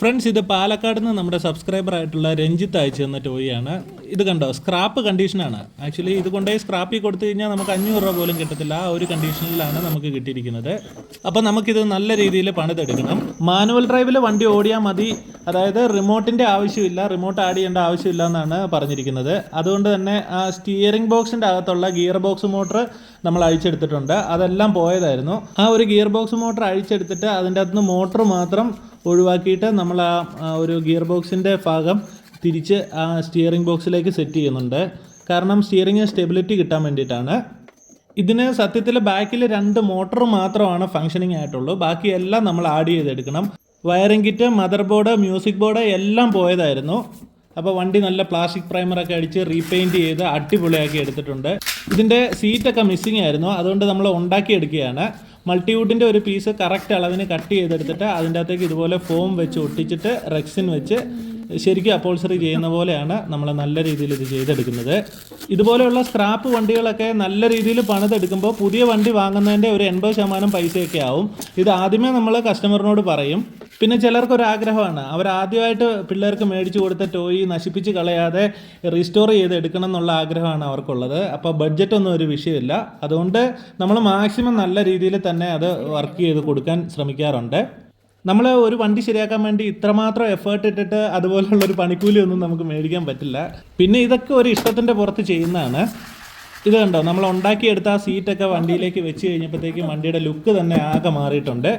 Friends ഇത് പാലക്കാട് നിന്ന് നമ്മുടെ സബ്സ്ക്രൈബർ ആയിട്ടുള്ള രഞ്ജിത്ത് അയച്ചു തന്ന ടോയാണ് ഇത് കണ്ടോ? സ്ക്രാപ്പ് കണ്ടീഷനാണ് ആക്ച്വലി ഇത് കൊണ്ടുപോയി സ്ക്രാപ്പിൽ കൊടുത്തു കഴിഞ്ഞാൽ നമുക്ക് അഞ്ഞൂറ് രൂപ പോലും കിട്ടത്തില്ല. ആ ഒരു കണ്ടീഷനിലാണ് നമുക്ക് കിട്ടിയിരിക്കുന്നത്. അപ്പോൾ നമുക്കിത് നല്ല രീതിയിൽ പണിതെടുക്കണം. മാനുവൽ ഡ്രൈവിൽ വണ്ടി ഓടിയാൽ മതി. അതായത് റിമോട്ടിന്റെ ആവശ്യമില്ല റിമോട്ട് ആഡ് ചെയ്യേണ്ട ആവശ്യമില്ല എന്നാണ് പറഞ്ഞിരിക്കുന്നത്. അതുകൊണ്ട് തന്നെ ആ സ്റ്റിയറിംഗ് ബോക്സിന്റെ അകത്തുള്ള ഗിയർ ബോക്സ് മോട്ടർ നമ്മൾ അഴിച്ചെടുത്തിട്ടുണ്ട്. അതെല്ലാം പോയതായിരുന്നു. ആ ഒരു ഗിയർ ബോക്സ് മോട്ടർ അഴിച്ചെടുത്തിട്ട് അതിന്റെ അകത്തുനിന്ന് മോട്ടർ മാത്രം ഒഴിവാക്കിയിട്ട് നമ്മൾ ആ ഒരു ഗിയർ ബോക്സിന്റെ ഭാഗം തിരിച്ച് ആ സ്റ്റിയറിംഗ് ബോക്സിലേക്ക് സെറ്റ് ചെയ്യുന്നുണ്ട്. കാരണം സ്റ്റിയറിംഗ് സ്റ്റെബിലിറ്റി കിട്ടാൻ വേണ്ടിയിട്ടാണ്. ഇതിന് സത്യത്തിൽ ബാക്കിൽ രണ്ട് മോട്ടർ മാത്രമാണ് ഫങ്ഷനിങ് ആയിട്ടുള്ളൂ. ബാക്കിയെല്ലാം നമ്മൾ ആഡ് ചെയ്തെടുക്കണം. Wiring kit mother board music board എല്ലാം പോയതായിരുന്നു. അപ്പോൾ വണ്ടി നല്ല പ്ലാസ്റ്റിക് പ്രൈമറൊക്കെ അടിച്ച് റീപെയിന്റ് ചെയ്ത് അടിപൊളിയാക്കി എടുത്തിട്ടുണ്ട്. ഇതിന്റെ സീറ്റൊക്കെ മിസ്സിംഗ് ആയിരുന്നു. അതുകൊണ്ട് നമ്മൾ ഉണ്ടാക്കിയെടുക്കുകയാണ്. മൾട്ടിവുഡിന്റെ ഒരു പീസ് കറക്റ്റ് അളവിന് കട്ട് ചെയ്തെടുത്തിട്ട് അതിന്റെ അകത്തേക്ക് ഇതുപോലെ ഫോം വെച്ച് ഒട്ടിച്ചിട്ട് റെക്സിൻ വെച്ച് ശരിക്കും അപ്പോൾസറി ചെയ്യുന്ന പോലെയാണ് നമ്മൾ നല്ല രീതിയിൽ ഇത് ചെയ്തെടുക്കുന്നത്. ഇതുപോലെയുള്ള സ്ക്രാപ്പ് വണ്ടികളൊക്കെ നല്ല രീതിയിൽ പണിതെടുക്കുമ്പോൾ പുതിയ വണ്ടി വാങ്ങുന്നതിന്റെ ഒരു എൺപത് ശതമാനം പൈസയൊക്കെ ആവും. ഇത് ആദ്യമേ നമ്മൾ കസ്റ്റമറിനോട് പറയും. പിന്നെ ചിലർക്ക് ഒരു ആഗ്രഹമാണ് അവർ ആദ്യമായിട്ട് പിള്ളേർക്ക് മേടിച്ചു കൊടുത്ത ടോയ് നശിപ്പിച്ച് കളയാതെ റീസ്റ്റോർ ചെയ്ത് എടുക്കണം എന്നുള്ള ആഗ്രഹമാണ് അവർക്കുള്ളത്. അപ്പോൾ ബഡ്ജറ്റ് ഒന്നും ഒരു വിഷയമില്ല. അതുകൊണ്ട് നമ്മൾ മാക്സിമം നല്ല രീതിയിൽ തന്നെ അത് വർക്ക് ചെയ്ത് കൊടുക്കാൻ ശ്രമിക്കാറുണ്ട്. നമ്മൾ ഒരു വണ്ടി ശരിയാക്കാൻ വേണ്ടി ഇത്രമാത്രം എഫേർട്ട് ഇട്ടിട്ട് അതുപോലുള്ള ഒരു പണിക്കൂലി ഒന്നും നമുക്ക് മേടിക്കാൻ പറ്റില്ല. പിന്നെ ഇതൊക്കെ ഒരു ഇഷ്ടത്തിന്റെ പുറത്ത് ചെയ്യുന്നതാണ്. ഇത് കണ്ടോ? നമ്മൾ ഉണ്ടാക്കിയെടുത്ത ആ സീറ്റൊക്കെ വണ്ടിയിലേക്ക് വെച്ച് കഴിഞ്ഞപ്പോഴത്തേക്കും വണ്ടിയുടെ ലുക്ക് തന്നെ ആകെ മാറിയിട്ടുണ്ട്.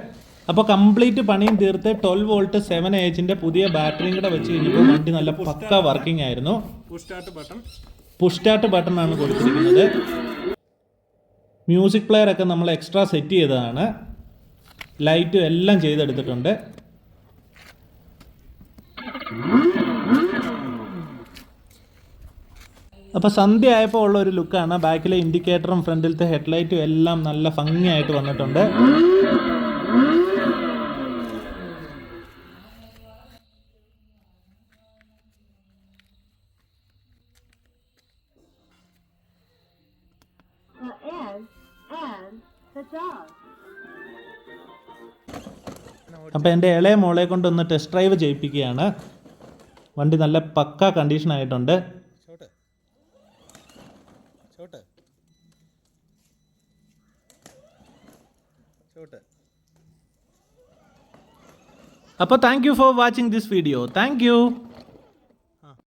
അപ്പോൾ കംപ്ലീറ്റ് പണിയും തീർത്ത് ട്വൽവ് വോൾട്ട് സെവൻ എച്ചിന്റെ പുതിയ ബാറ്ററിയും കൂടെ വെച്ച് കഴിഞ്ഞപ്പോൾ വണ്ടി നല്ല പക്ക വർക്കിംഗ് ആയിരുന്നു. പുഷ് സ്റ്റാർട്ട് ബട്ടൺ ആണ് കൊടുത്തിരിക്കുന്നത്. മ്യൂസിക് പ്ലെയർ ഒക്കെ നമ്മൾ എക്സ്ട്രാ സെറ്റ് ചെയ്തതാണ്. ലൈറ്റും എല്ലാം ചെയ്തെടുത്തിട്ടുണ്ട്. അപ്പോൾ സന്ധ്യ ആയപ്പോൾ ഉള്ള ഒരു ലുക്കാണ്. ബാക്കിലെ ഇൻഡിക്കേറ്ററും ഫ്രണ്ടിലത്തെ ഹെഡ്ലൈറ്റും എല്ലാം നല്ല ഭംഗിയായിട്ട് വന്നിട്ടുണ്ട്. Uh, and, and the dog. അപ്പോൾ എന്റെ ഇളയ മോളെ കൊണ്ടൊന്ന് ടെസ്റ്റ് ഡ്രൈവ് ചെയ്യിപ്പിക്കുകയാണ്. വണ്ടി നല്ല പക്ക കണ്ടീഷൻ ആയിട്ടുണ്ട്. അപ്പോൾ thank you for watching this video thank you